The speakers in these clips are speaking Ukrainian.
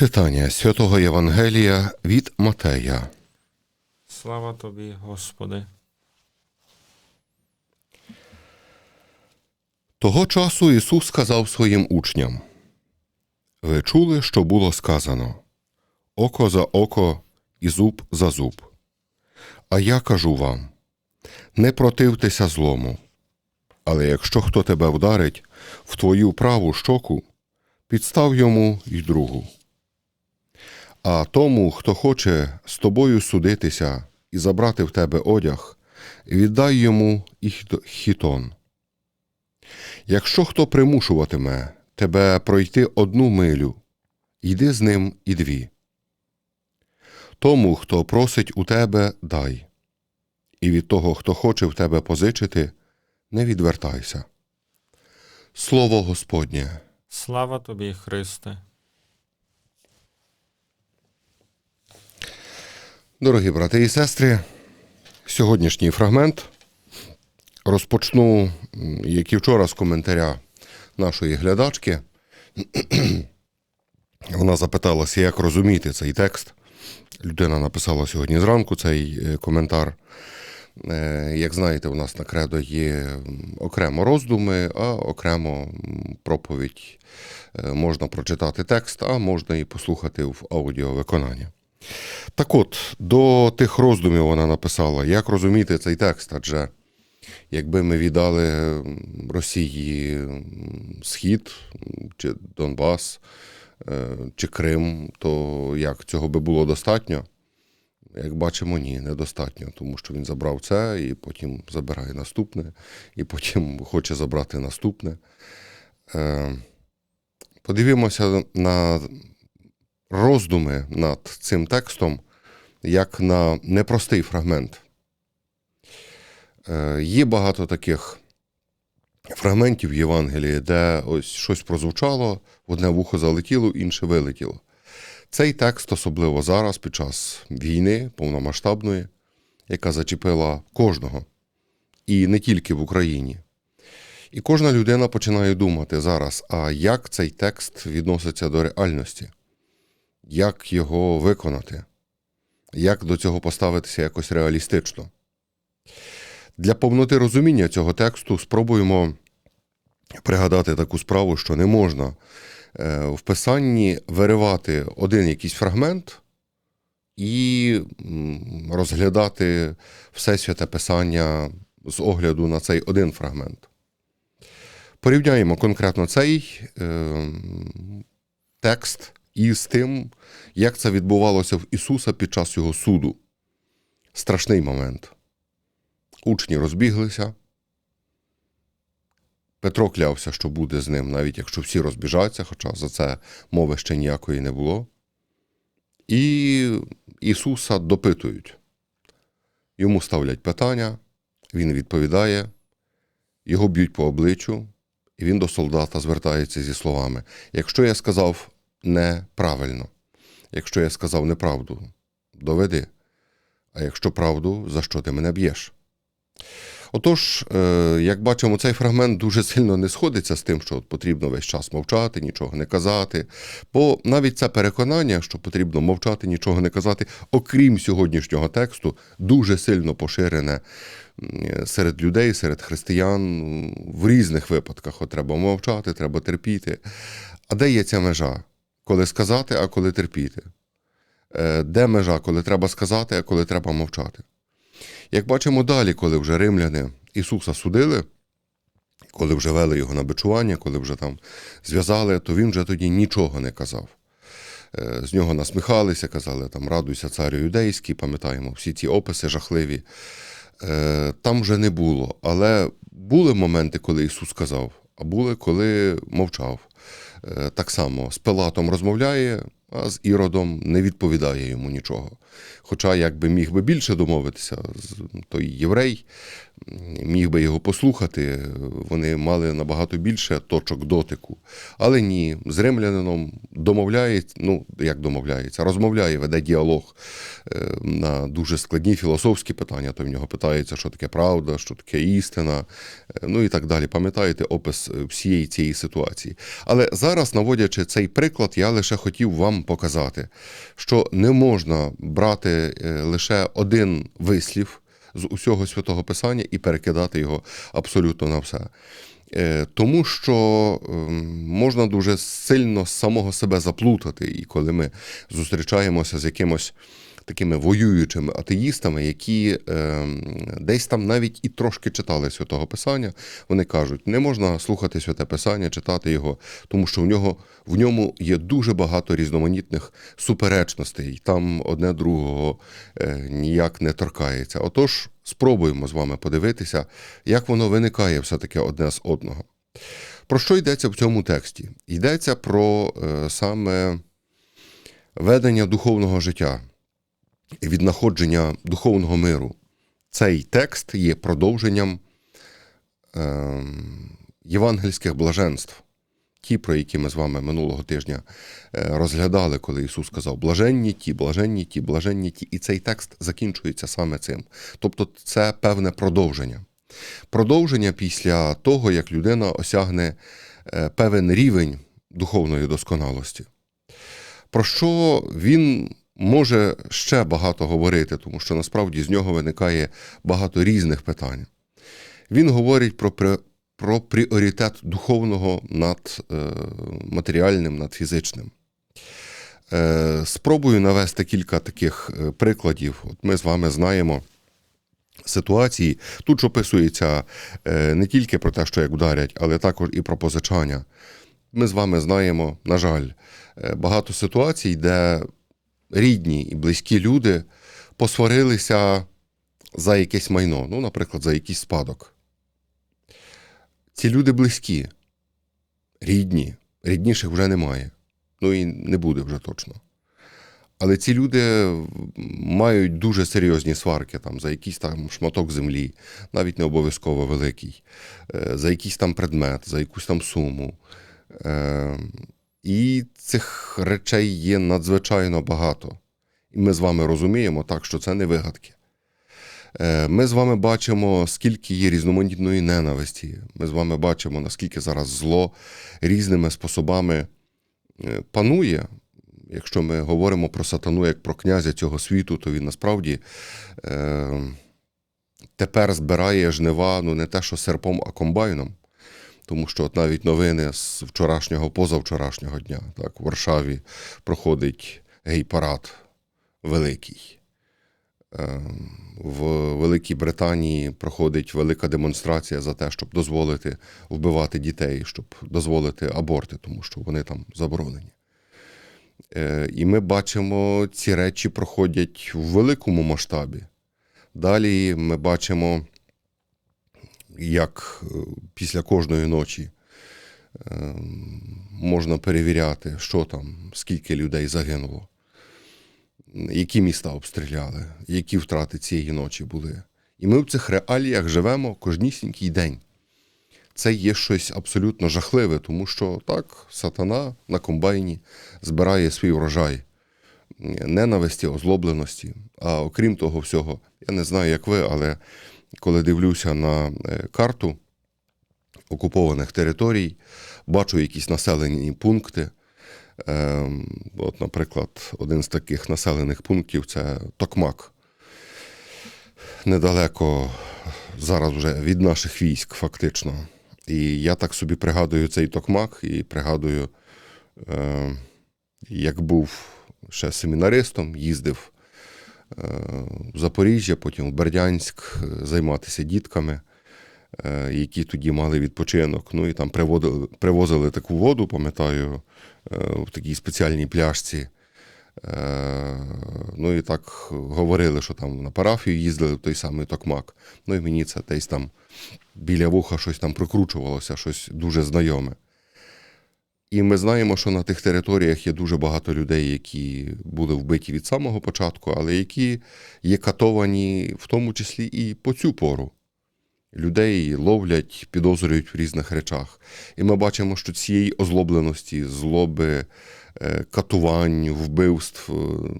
Читання святого Євангелія від Матея. Слава тобі, Господи. Того часу Ісус сказав своїм учням: Ви чули, що було сказано око за око і зуб за зуб. А я кажу вам: не противтеся злому. Але якщо хто тебе вдарить в твою праву щоку, підстав йому й другу. А тому, хто хоче з тобою судитися і забрати в тебе одяг, віддай йому і хітон. Якщо хто примушуватиме тебе пройти одну милю, йди з ним і дві. Тому, хто просить у тебе, дай, і від того, хто хоче в тебе позичити, не відвертайся. Слово Господнє. Слава тобі, Христе. Дорогі брати і сестри, сьогоднішній фрагмент розпочну, як і вчора, з коментаря нашої глядачки. Вона запиталася, як розуміти цей текст. Людина написала сьогодні зранку цей е, коментар. Е, Як знаєте, у нас на кредо є окремо роздуми, а окремо проповідь. Е, Можна прочитати текст, а можна і послухати в аудіовиконанні. Так от, до тих роздумів вона написала, як розуміти цей текст, адже якби ми віддали Росії Схід чи Донбас е, чи Крим, то як цього би було достатньо? Як бачимо, ні, недостатньо, тому що він забрав це і потім забирає наступне, і потім хоче забрати наступне. Е, Подивімося на роздуми над цим текстом як на непростий фрагмент. Е, Є багато таких фрагментів Євангелії, де ось щось прозвучало, одне вухо залетіло, інше вилетіло. Цей текст, особливо зараз, під час війни повномасштабної, яка зачепила кожного, і не тільки в Україні. І кожна людина починає думати зараз, а як цей текст відноситься до реальності, як його виконати, як до цього поставитися якось реалістично. Для повноти розуміння цього тексту спробуємо пригадати таку справу, що не можна в писанні виривати один якийсь фрагмент і розглядати все святе писання з огляду на цей один фрагмент. Порівняємо конкретно цей е, текст із тим, як це відбувалося в Ісуса під час його суду. Страшний момент. Учні розбіглися. Петро клявся, що буде з ним, навіть якщо всі розбіжаться, хоча за це мови ще ніякої не було. І Ісуса допитують. Йому ставлять питання, він відповідає, його б'ють по обличчю, і він до солдата звертається зі словами: Якщо я сказав неправильно, якщо я сказав неправду, доведи. А якщо правду, за що ти мене б'єш? Отож, е, як бачимо, цей фрагмент дуже сильно не сходиться з тим, що потрібно весь час мовчати, нічого не казати. Бо навіть це переконання, що потрібно мовчати, нічого не казати, окрім сьогоднішнього тексту, дуже сильно поширене серед людей, серед християн в різних випадках. От треба мовчати, треба терпіти. А де є ця межа? Коли сказати, а коли терпіти? Е, Де межа, коли треба сказати, а коли треба мовчати? Як бачимо далі, коли вже римляни Ісуса судили, коли вже вели його на бичування, коли вже там зв'язали, то він вже тоді нічого не казав. Е, З нього насміхалися, казали там радуйся, царю юдейський, пам'ятаємо всі ці описи жахливі. Е, Там вже не було. Але були моменти, коли Ісус сказав, а були, коли мовчав. Е, Так само з Пилатом розмовляє, а з Іродом не відповідає йому нічого. Хоча якби міг би більше домовитися, той єврей міг би його послухати, вони мали набагато більше точок дотику. Але ні, з римлянином домовляється, ну як домовляється, розмовляє, веде діалог е, на дуже складні філософські питання. То в нього питається, що таке правда, що таке істина, е, ну і так далі. Пам'ятаєте опис е, всієї цієї ситуації. Але зараз, наводячи цей приклад, я лише хотів вам показати, що не можна брати лише один вислів з усього святого Писання і перекидати його абсолютно на все. Е, Тому що ем, можна дуже сильно самого себе заплутати, і коли ми зустрічаємося з якимось такими воюючими атеїстами, які ем, десь там навіть і трошки читали святого Писання, вони кажуть, не можна слухати святе Писання, читати його, тому що в нього в ньому є дуже багато різноманітних суперечностей, там одне другого е, ніяк не торкається. Отож, спробуємо з вами подивитися, як воно виникає все-таки одне з одного. Про що йдеться в цьому тексті? Йдеться про е, саме ведення духовного життя віднаходження духовного миру. Цей текст є продовженням е, євангельських блаженств, ті, про які ми з вами минулого тижня е, розглядали, коли Ісус сказав блаженні ті, блаженні ті, блаженні ті. І цей текст закінчується саме цим. Тобто це певне продовження. Продовження після того, як людина осягне е, певен рівень духовної досконалості. Про що він може ще багато говорити, тому що насправді з нього виникає багато різних питань. Він говорить про, про пріоритет духовного над е, матеріальним, над фізичним. Е, спробую навести кілька таких е, прикладів. От ми з вами знаємо ситуації. Тут ж описується не тільки про те, що як вдарять, але також і про позичання. Ми з вами знаємо, на жаль, багато ситуацій, де рідні і близькі люди посварилися за якесь майно, ну, наприклад, за якийсь спадок. Ці люди близькі, рідні, рідніших вже немає. Ну і не буде вже точно. Але ці люди мають дуже серйозні сварки там, за якийсь там шматок землі, навіть не обов'язково великий, е, за якийсь там предмет, за якусь там суму. І цих речей є надзвичайно багато. І ми з вами розуміємо так, що це не вигадки. Е, Ми з вами бачимо, скільки є різноманітної ненависті. Ми з вами бачимо, наскільки зараз зло різними способами е, панує. Якщо ми говоримо про сатану як про князя цього світу, то він насправді е, тепер збирає жнива ну не те, що серпом, а комбайном. Тому що от навіть новини з вчорашнього, позавчорашнього дня, так, в Варшаві проходить гей-парад великий. Е, В Великій Британії проходить велика демонстрація за те, щоб дозволити вбивати дітей, щоб дозволити аборти, тому що вони там заборонені. Е, І ми бачимо, ці речі проходять в великому масштабі. Далі ми бачимо, як е, після кожної ночі е, можна перевіряти, що там, скільки людей загинуло, які міста обстріляли, які втрати цієї ночі були. І ми в цих реаліях живемо кожнісінький день. Це є щось абсолютно жахливе, тому що так, сатана на комбайні збирає свій врожай ненависті, озлобленості. А окрім того всього, я не знаю, як ви, але коли дивлюся на е, карту окупованих територій, бачу якісь населені пункти. Ем, От, наприклад, один з таких населених пунктів це Токмак. Недалеко зараз вже від наших військ, фактично. І я так собі пригадую цей Токмак і пригадую, е, як був ще семінаристом, їздив в Запоріжжя, потім в Бердянськ е, займатися дітками, е, які тоді мали відпочинок. Ну і там приводили, привозили таку воду, пам'ятаю, е, в такій спеціальній пляшці. Е, Ну і так говорили, що там на парафію їздили в той самий Токмак. Ну і мені це десь там біля вуха щось там прокручувалося, щось дуже знайоме. І ми знаємо, що на тих територіях є дуже багато людей, які були вбиті від самого початку, але які є катовані в тому числі і по цю пору. Людей ловлять, підозрюють в різних речах. І ми бачимо, що цієї озлобленості, злоби, е, катувань, вбивств, е,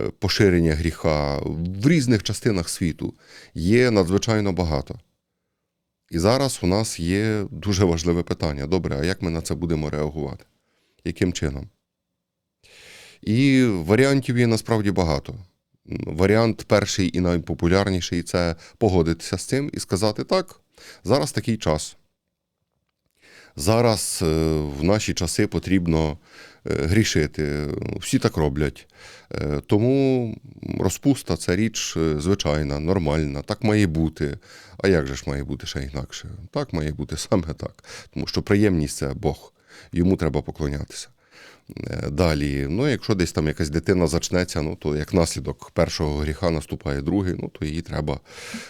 е, поширення гріха в різних частинах світу є надзвичайно багато. І зараз у нас є дуже важливе питання. Добре, а як ми на це будемо реагувати? Яким чином? І варіантів є насправді багато. Варіант перший і найпопулярніший це погодитися з цим і сказати так, зараз такий час. Зараз е, в наші часи потрібно е, грішити. Всі так роблять. Е, Тому розпуста це річ звичайна, нормальна, так має бути. А як же ж має бути ще інакше? Так має бути саме так. Тому що приємність це Бог, йому треба поклонятися. Е, Далі, ну, якщо десь там якась дитина зачнеться, ну то як наслідок першого гріха наступає другий, ну то її треба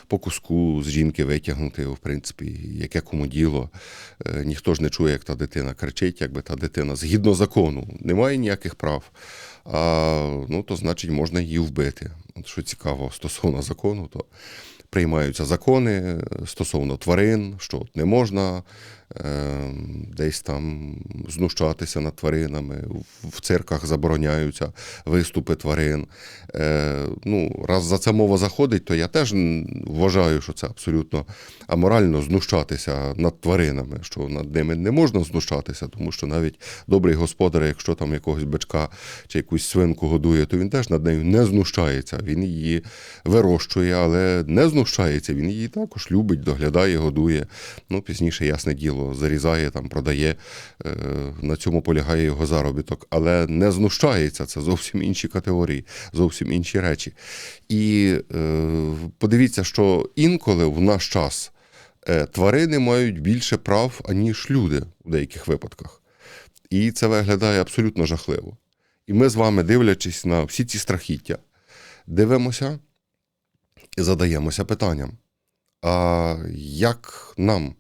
по куску з жінки витягнути, в принципі, яке кому діло. Е, Ніхто ж не чує, як та дитина кричить, якби та дитина згідно закону, не має ніяких прав. А, ну, то значить можна її вбити. Що цікаво стосовно закону, то приймаються закони е, стосовно тварин, що не можна десь там знущатися над тваринами, в- в цирках забороняються виступи тварин. Е, ну, раз за це мова заходить, то я теж вважаю, що це абсолютно аморально знущатися над тваринами, що над ними не можна знущатися, тому що навіть добрий господар, якщо там якогось бичка чи якусь свинку годує, то він теж над нею не знущається. Він її вирощує, але не знущається. Він її також любить, доглядає, годує. Ну, пізніше, ясне діло, зарізає, там, продає, е, на цьому полягає його заробіток, але не знущається. Це зовсім інші категорії, зовсім інші речі. І е, подивіться, що інколи в наш час е, тварини мають більше прав, аніж люди в деяких випадках. І це виглядає абсолютно жахливо. І ми з вами, дивлячись на всі ці страхіття, дивимося і задаємося питанням: а як нам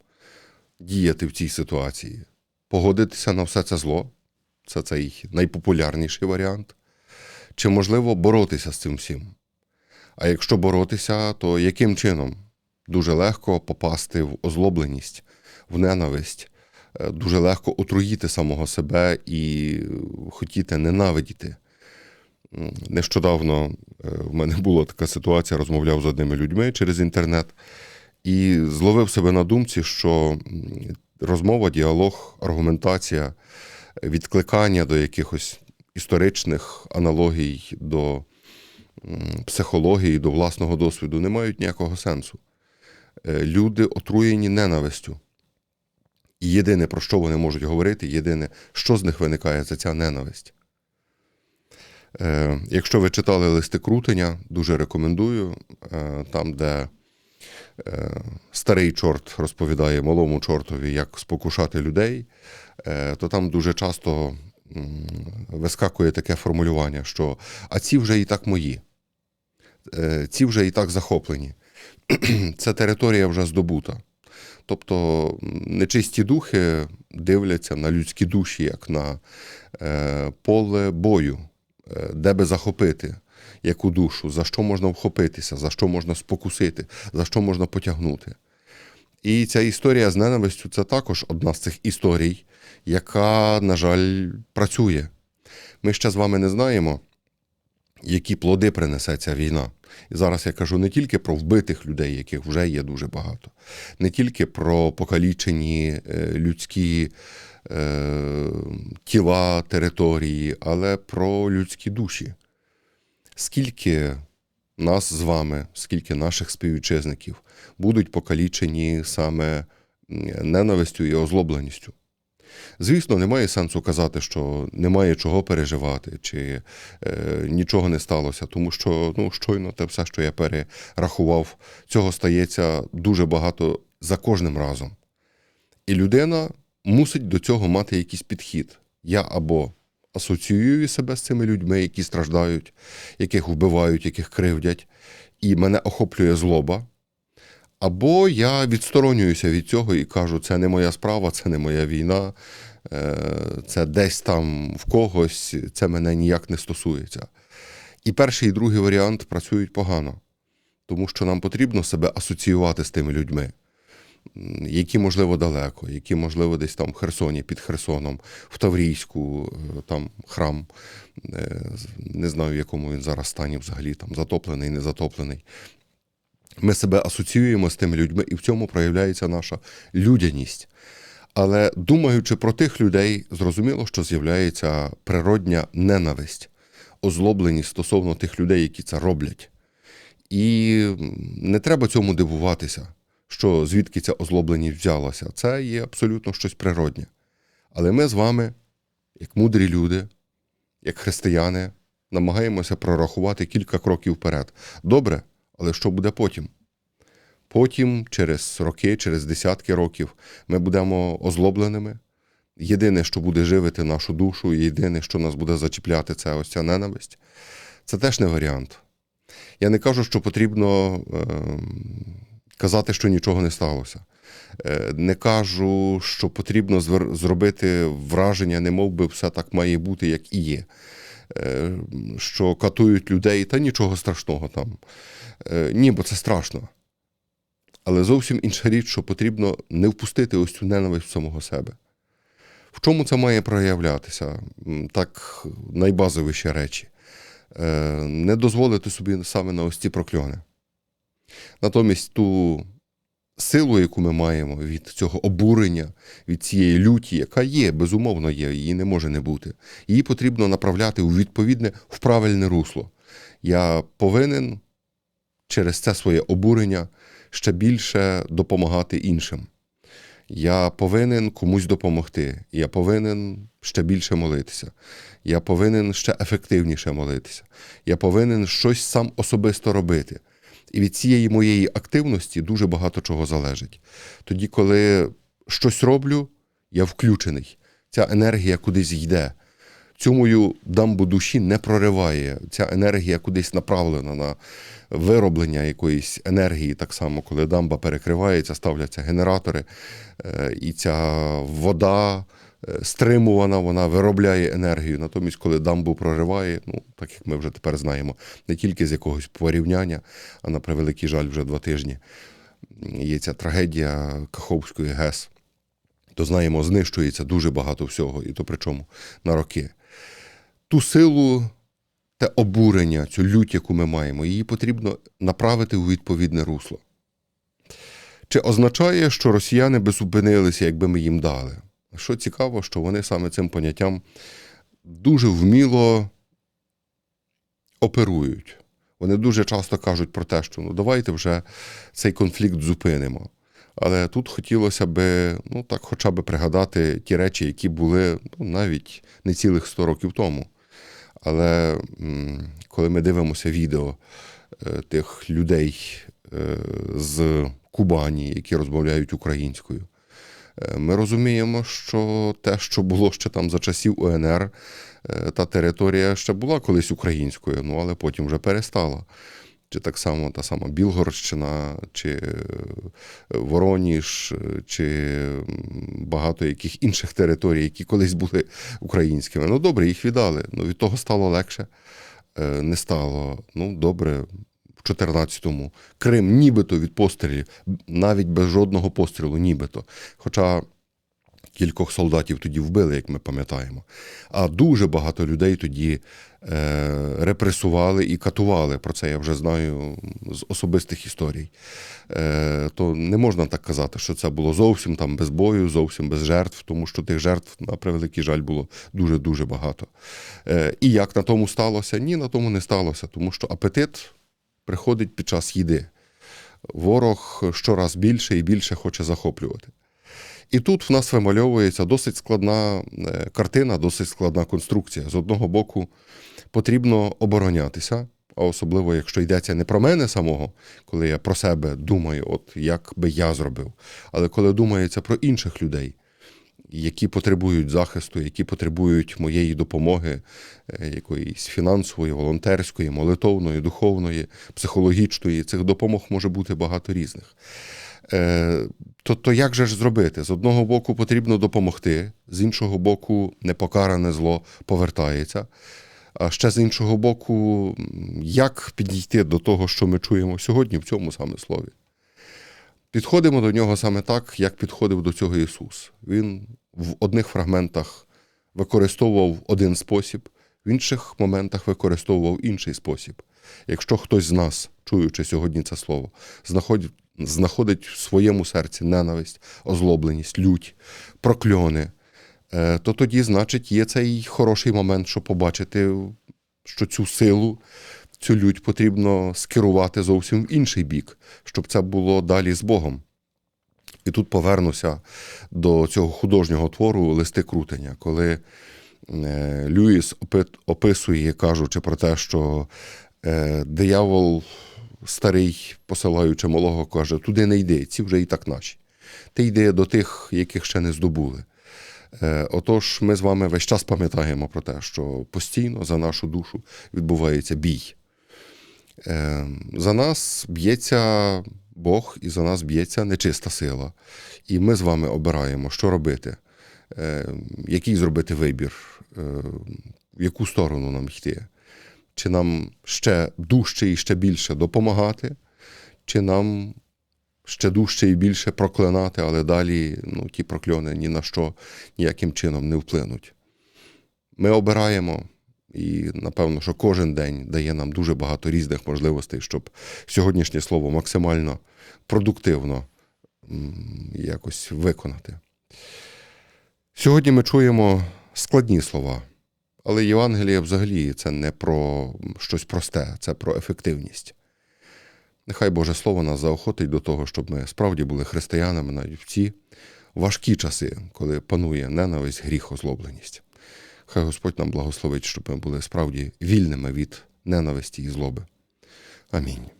діяти в цій ситуації? Погодитися на все це зло? Це цей найпопулярніший варіант. Чи можливо боротися з цим всім? А якщо боротися, то яким чином? Дуже легко попасти в озлобленість, в ненависть, Е, дуже легко отруїти самого себе і е, хотіти ненавидіти. Нещодавно е, в мене була така ситуація, розмовляв з одними людьми через інтернет і зловив себе на думці, що розмова, діалог, аргументація, відкликання до якихось історичних аналогій, до психології, до власного досвіду не мають ніякого сенсу. Е, Люди отруєні ненавистю. І єдине, про що вони можуть говорити, єдине, що з них виникає, це ця ненависть. Е, якщо ви читали листи Крутеня, дуже рекомендую. Е, там, де старий чорт розповідає малому чортові, як спокушати людей, е, то там дуже часто вискакує таке формулювання, що а ці вже і так мої, е, ці вже і так захоплені. Це територія вже здобута. Тобто нечисті духи дивляться на людські душі, як на е, поле бою, е, де би захопити яку душу, за що можна вхопитися, за що можна спокусити, за що можна потягнути. І ця історія з ненавистю це також одна з цих історій, яка, на жаль, працює. Ми ще з вами не знаємо, які плоди принесе ця війна. І зараз я кажу не тільки про вбитих людей, яких вже є дуже багато, не тільки про покалічені е, людські е, тіла, території, але про людські душі. Скільки нас з вами, скільки наших співвітчизників будуть покалічені саме ненавистю і озлобленістю? Звісно, немає сенсу казати, що немає чого переживати, чи е, нічого не сталося, тому що ну, щойно те все, що я перерахував, цього стається дуже багато за кожним разом. І людина мусить до цього мати якийсь підхід. Я або асоціюю себе з цими людьми, які страждають, яких вбивають, яких кривдять, і мене охоплює злоба. Або я відсторонююся від цього і кажу, це не моя справа, це не моя війна, е, це десь там в когось, це мене ніяк не стосується. І перший, і другий варіант працюють погано, тому що нам потрібно себе асоціювати з тими людьми, які, можливо, далеко, які, можливо, десь там в Херсоні, під Херсоном, в Таврійську, е, там храм. е, Не знаю, в якому він зараз стані взагалі, там затоплений, не затоплений. Ми себе асоціюємо з тими людьми, і в цьому проявляється наша людяність. Але думаючи про тих людей, зрозуміло, що з'являється природня ненависть, озлобленість стосовно тих людей, які це роблять. І не треба цьому дивуватися, що звідки ця озлобленість взялася. Це є абсолютно щось природнє. Але ми з вами, як мудрі люди, як християни, намагаємося прорахувати кілька кроків вперед. Добре, але що буде потім? Потім, через роки, через десятки років, ми будемо озлобленими. Єдине, що буде живити нашу душу, єдине, що нас буде зачіпляти, це ось ця ненависть. Це теж не варіант. Я не кажу, що потрібно е, казати, що нічого не сталося. Е, не кажу, що потрібно зробити враження, не мов би все так має бути, як і є. Е, що катують людей, та нічого страшного там. Е, ні, бо це страшно. Але зовсім інша річ, що потрібно не впустити ось цю ненависть в самого себе. В чому це має проявлятися? Так, найбазовіші речі. Не дозволити собі саме на ось ці прокльони. Натомість ту силу, яку ми маємо від цього обурення, від цієї люті, яка є, безумовно є, її не може не бути. Її потрібно направляти у відповідне, в правильне русло. Я повинен через це своє обурення ще більше допомагати іншим. Я повинен комусь допомогти. Я повинен ще більше молитися. Я повинен ще ефективніше молитися. Я повинен щось сам особисто робити. І від цієї моєї активності дуже багато чого залежить. Тоді, коли щось роблю, я включений. Ця енергія кудись йде. Цю мою дамбу душі не прориває. Ця енергія кудись направлена на вироблення якоїсь енергії. Так само, коли дамба перекривається, ставляться генератори, е, і ця вода стримувана, вона виробляє енергію. Натомість, коли дамбу прориває, ну так як ми вже тепер знаємо, не тільки з якогось порівняння, а на превеликий жаль, вже два тижні є ця трагедія Каховської ГЕС. То знаємо, знищується дуже багато всього, і то причому на роки. Ту силу, те обурення, цю лють, яку ми маємо, її потрібно направити у відповідне русло. Чи означає, що росіяни би зупинилися, якби ми їм дали? Що цікаво, що вони саме цим поняттям дуже вміло оперують. Вони дуже часто кажуть про те, що ну давайте вже цей конфлікт зупинимо. Але тут хотілося би, ну так, хоча б пригадати ті речі, які були ну, навіть не цілих 100 років тому. Але коли ми дивимося відео е, тих людей е, з Кубані, які розмовляють українською, ми розуміємо, що те, що було ще там за часів УНР, е, та територія ще була колись українською, ну але потім вже перестала. Чи так само та сама Білгородщина, чи е, Вороніж, е, чи багато яких інших територій, які колись були українськими. Ну добре, їх віддали. Ну від того стало легше. Е, Не стало. Ну добре, в 14-му. Крим нібито від пострілів, навіть без жодного пострілу, нібито. Хоча кількох солдатів тоді вбили, як ми пам'ятаємо. А дуже багато людей тоді е, репресували і катували. Про це я вже знаю з особистих історій. Е, то не можна так казати, що це було зовсім там без бою, зовсім без жертв, тому що тих жертв, на превеликий жаль, було дуже-дуже багато. Е, і як на тому сталося? Ні, на тому не сталося, тому що апетит приходить під час їди. Ворог щораз більше і більше хоче захоплювати. І тут в нас вимальовується досить складна е, картина, досить складна конструкція. З одного боку, потрібно оборонятися, а особливо, якщо йдеться не про мене самого, коли я про себе думаю, от як би я зробив, але коли думається про інших людей, які потребують захисту, які потребують моєї допомоги, е, якоїсь фінансової, волонтерської, молитовної, духовної, психологічної. Цих допомог може бути багато різних. Е, то, то як же ж зробити? З одного боку потрібно допомогти, з іншого боку, непокаране зло повертається. А ще з іншого боку, як підійти до того, що ми чуємо сьогодні в цьому саме слові? Підходимо до нього саме так, як підходив до цього Ісус. Він в одних фрагментах використовував один спосіб, в інших моментах використовував інший спосіб. Якщо хтось з нас, чуючи сьогодні це слово, знаходить, знаходить в своєму серці ненависть, озлобленість, лють, прокльони, е, то тоді, значить, є цей хороший момент, щоб побачити, що цю силу, цю лють потрібно скерувати зовсім в інший бік, щоб це було далі з Богом. І тут повернуся до цього художнього твору листи крутення, коли е, Люїс описує, кажучи про те, що е, диявол старий, посилаючи малого, каже: туди не йди, ці вже і так наші. Ти йди до тих, яких ще не здобули. Е, Отож, ми з вами весь час пам'ятаємо про те, що постійно за нашу душу відбувається бій. Е, За нас б'ється Бог і за нас б'ється нечиста сила. І ми з вами обираємо, що робити, е, який зробити вибір, е, в яку сторону нам йти. Чи нам ще дужче і ще більше допомагати, чи нам ще дужче і більше проклинати, але далі ну, ті прокльони ні на що ніяким чином не вплинуть. Ми обираємо, і напевно, що кожен день дає нам дуже багато різних можливостей, щоб сьогоднішнє слово максимально продуктивно якось виконати. Сьогодні ми чуємо складні слова, але Євангеліє взагалі це не про щось просте, це про ефективність. Нехай Боже Слово нас заохотить до того, щоб ми справді були християнами навіть в ці важкі часи, коли панує ненависть, гріх, озлобленість. Хай Господь нам благословить, щоб ми були справді вільними від ненависті і злоби. Амінь.